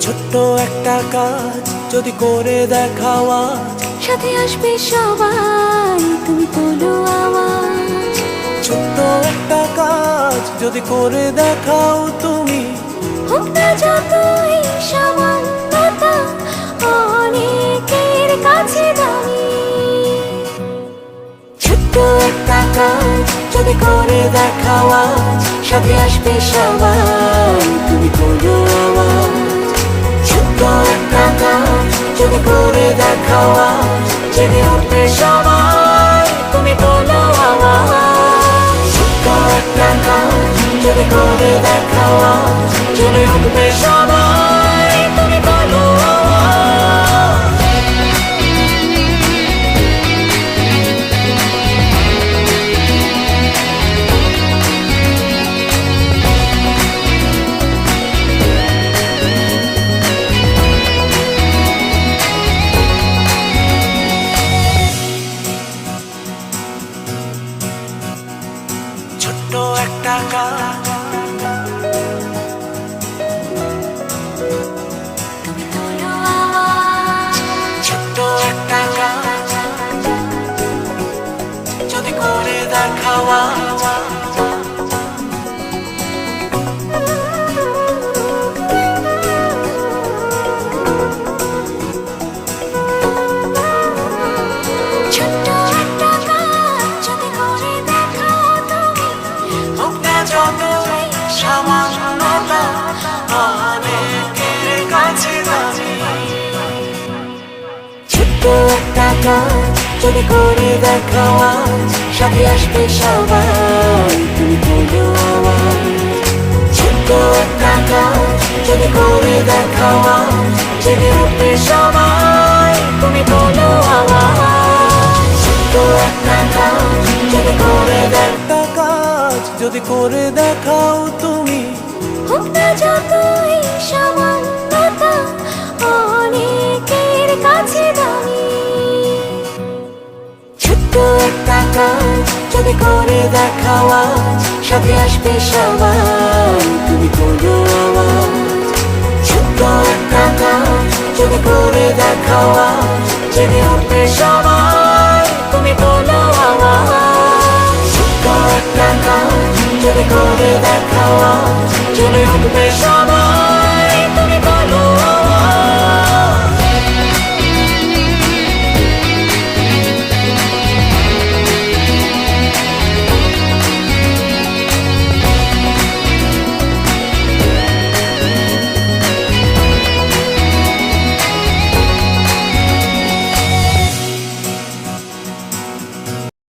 ছোট্ট একটা কাজ যদি করে দেখাও আজ। সাথে আসবে সবাই তুমি তোলো আওয়াজ। ছোট্ট একটা কাজ যদি করে দেখাও তুমি। হোক না যতই সামান্যতা অনেকের কাছে দামি। ছোট্ট একটা কাজ যদি করে দেখাও আজ। সাথে আসবে সবাই, তুমি করো আওয়াজ ছোট্ট একটা কাজ, যদি করে দেখাও আজ জেগে উঠবে সবাই, তুমি বলো আওয়াজ ছোট্ট একটা কাজ, যদি করে দেখাও আজ জেগে উঠবে সবাই। ছোট্ট একটা কাজ কাজ যদি করে আজ সাথে আসবে সবাই। তুমি বলো আওয়াজ ছোট্ট একটা কাজ যদি করে আজ জেগে উঠবে সবাই। তুমি আওয়াজ ছোট্ট একটা কাজ যদি করে যদি করে দেখাও তুমি। হোক না যতই সামান্যতা ছোট্ট একটা কাজ যদি করে দেখাও আজ সাথে আসবে সবাই। তুমি বলো আওয়াজ ছোট্ট একটা কাজ যদি করে দেখাও আজ জেগে উঠবে সবাই। তুমি বলো আওয়াজ ছোট্ট একটা কাজ যদি করে দেখাও আজ জেগে উঠবে সবাই।